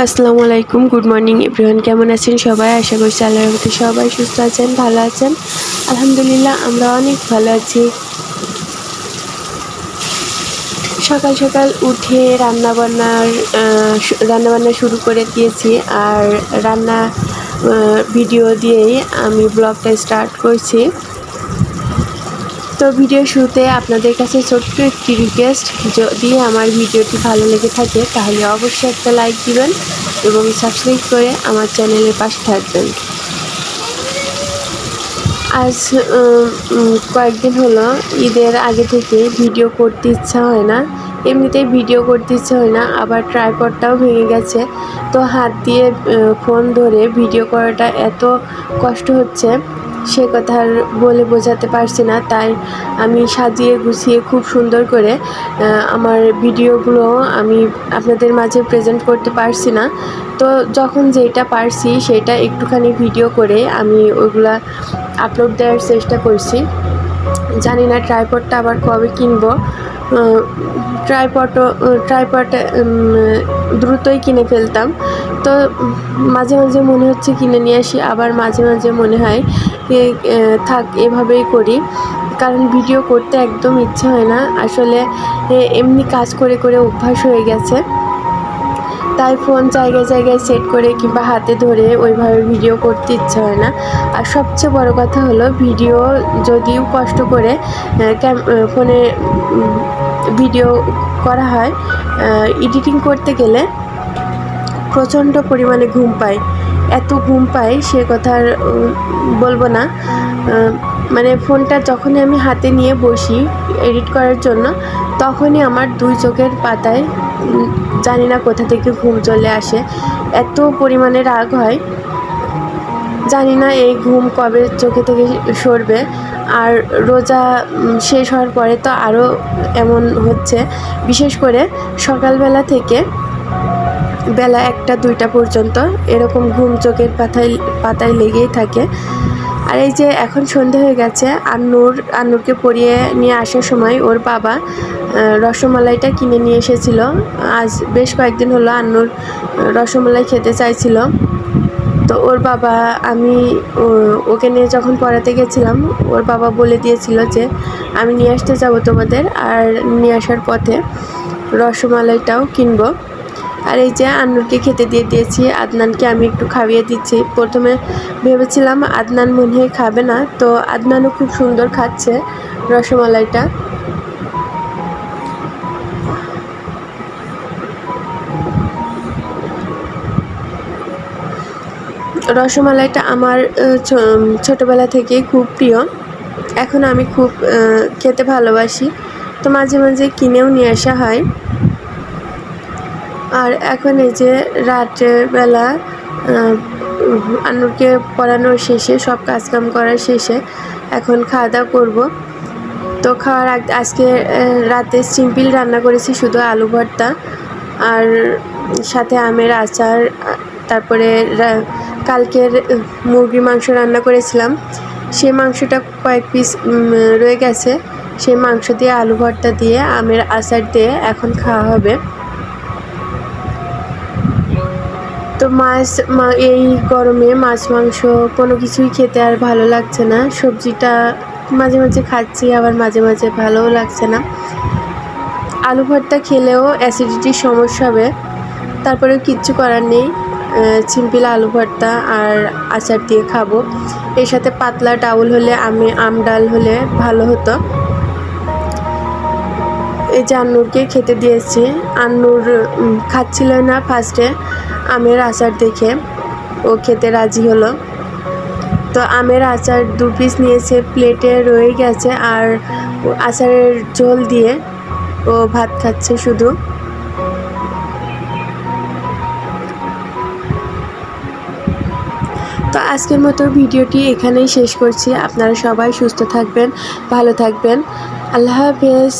আসসালামু আলাইকুম good morning everyone কেমন আছেন সবাই? আশা করছি আল্লাহর রহমতে সবাই সুস্থ আছেন, ভালো আছেন। আলহামদুলিল্লাহ, আমরা অনেক ভালো আছি। সকাল সকাল উঠে রান্না বান্নার রান্না বান্না শুরু করে দিয়েছি আর রান্না ভিডিও দিয়েই আমি ব্লগটা স্টার্ট করছি। তো ভিডিও শুরুতে আপনাদের কাছে ছোট্ট একটি রিকোয়েস্ট যদি আমার ভিডিওটি ভালো লেগে থাকে, তাহলে অবশ্যই একটা লাইক দিবেন এবং সাবস্ক্রাইব করে আমার চ্যানেলের পাশে থাকবেন। আজ কয়েকদিন হলো ঈদের আগে থেকে ভিডিও করতে ইচ্ছা হয় না। এমনিতেই ভিডিও করতে ইচ্ছা হয় না, আবার ট্রাইপডটাও ভেঙে গেছে। তো হাত দিয়ে ফোন ধরে ভিডিও করাটা এত কষ্ট হচ্ছে। সে কথা বলে বোঝাতে পারছি না। তাই আমি সাজিয়ে গুছিয়ে খুব সুন্দর করে আমার ভিডিওগুলো আমি আপনাদের মাঝে প্রেজেন্ট করতে পারছি না। তো যখন যেটা পারছি, সেটা একটুখানি ভিডিও করে আমি ওইগুলা আপলোড দেওয়ার চেষ্টা করছি। জানি না ট্রাইপডটা আবার কবে কিনবো। ট্রাইপটও ট্রাইপট দ্রুতই কিনে ফেলতাম। তো মাঝে মাঝে মনে হচ্ছে কিনে নিয়ে আসি, আবার মাঝে মাঝে মনে হয় থাক, এভাবেই করি। কারণ ভিডিও করতে একদম ইচ্ছে হয় না। আসলে এমনি কাজ করে করে অভ্যাস হয়ে গেছে। তাই ফোন জায়গায় জায়গায় সেট করে কিংবা হাতে ধরে ওইভাবে ভিডিও করতে ইচ্ছে হয় না। আর সবচেয়ে বড় কথা হলো ভিডিও যদিও কষ্ট করে ফোনে ভিডিও করা হয় এডিটিং করতে গেলে প্রচণ্ড পরিমাণে ঘুম পায়। এত ঘুম পাই সে কথা আর বলব না। মানে ফোনটা যখনই আমি হাতে নিয়ে বসি এডিট করার জন্য, তখনই আমার দুই চোখের পাতায় জানি না কোথা থেকে ঘুম চলে আসে। এত পরিমাণে রাগ হয়। জানি না এই ঘুম কবে চোখে থেকে সরবে। আর রোজা শেষ হওয়ার পরে তো আরও এমন হচ্ছে। বিশেষ করে সকালবেলা থেকে বেলা একটা, দুইটা পর্যন্ত এরকম ঘুম চোখের পাতায় পাতায় লেগেই থাকে। আর এই যে এখন সন্ধে হয়ে গেছে, আন্নুর, আন্নুরকে পরিয়ে নিয়ে আসার সময় ওর বাবা রসমালাইটা কিনে নিয়ে এসেছিল। আজ বেশ কয়েকদিন হলো আন্নুর রসমালাই খেতে চাইছিল। তো ওর বাবা, আমি ওকে নিয়ে যখন পড়াতে গেছিলাম, ওর বাবা বলে দিয়েছিল যে, আমি নিয়ে আসতে যাব তোমাদের। আর নিয়ে আসার পথে রসমালাইটাও কিনবো। আর এই যে আন্নুরকে খেতে দিয়ে দিয়েছি, আদনানকে আমি একটু খাইয়ে দিচ্ছি। প্রথমে ভেবেছিলাম আদনান মনে হয় খাবে না, তো আদনানও খুব সুন্দর খাচ্ছে রসমালাইটা। রসমালাইটা আমার ছোটোবেলা থেকেই খুব প্রিয়। এখন আমি খুব খেতে ভালোবাসি। তো মাঝে মাঝে কিনেও নিয়ে আসা হয়। আর এখন এই যে রাতের বেলা আন্নুরকে পড়ানোর শেষে, সব কাজকাম করার শেষে এখন খাওয়া দাওয়া করব। তো খাওয়ার আগে, আজকে রাতে সিম্পল রান্না করেছি শুধু আলু ভর্তা আর সাথে আমের আচার, তারপরে কালকের মুরগির মাংস রান্না করেছিলাম। সেই মাংসটা কয়েক পিস রয়ে গেছে। সেই মাংস দিয়ে আলু ভর্তা দিয়ে, আমের আচার দিয়ে এখন খাওয়া হবে। তো মাছ এই গরমে মাছ, মাংস কোনো কিছুই খেতে আর ভালো লাগছে না। সবজিটা মাঝে মাঝে খাচ্ছি, আবার মাঝে মাঝে ভালোও লাগছে না। আলু ভর্তা খেলেও অ্যাসিডিটির সমস্যা হবে। তারপরে কিচ্ছু করার নেই। সিম্পল আলু ভর্তা আর আচার দিয়ে খাব। এর সাথে পাতলা ডাউল হলে আমি, আম ডাল হলে ভালো হতো। এই যে আন্নুরকে খেতে দিয়েছি আন্নুর খাচ্ছিল না ফার্স্টে আমের আচার দেখে। ও খেতে রাজি হলো। তো আমের আচার দু পিস নিয়েছে প্লেটে রয়ে গেছে আর আচারের ঝোল দিয়ে ও ভাত খাচ্ছে শুধু। তো আজকের মতো ভিডিওটি এখানেই শেষ করছি। আপনারা সবাই সুস্থ থাকবেন, ভালো থাকবেন। আল্লাহ হাফেজ।